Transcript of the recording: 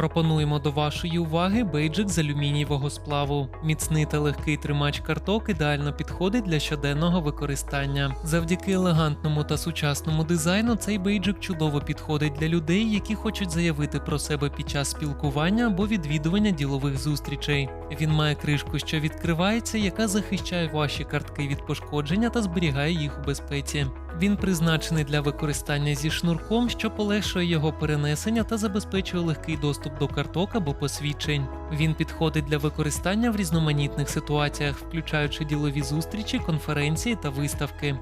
Пропонуємо до вашої уваги бейджик з алюмінієвого сплаву. Міцний та легкий тримач карток ідеально підходить для щоденного використання. Завдяки елегантному та сучасному дизайну цей бейджик чудово підходить для людей, які хочуть заявити про себе під час спілкування або відвідування ділових зустрічей. Він має кришку, що відкривається, яка захищає ваші картки від пошкодження та зберігає їх у безпеці. Він призначений для використання зі шнурком, що полегшує його перенесення та забезпечує легкий доступ до карток або посвідчень. Він підходить для використання в різноманітних ситуаціях, включаючи ділові зустрічі, конференції та виставки.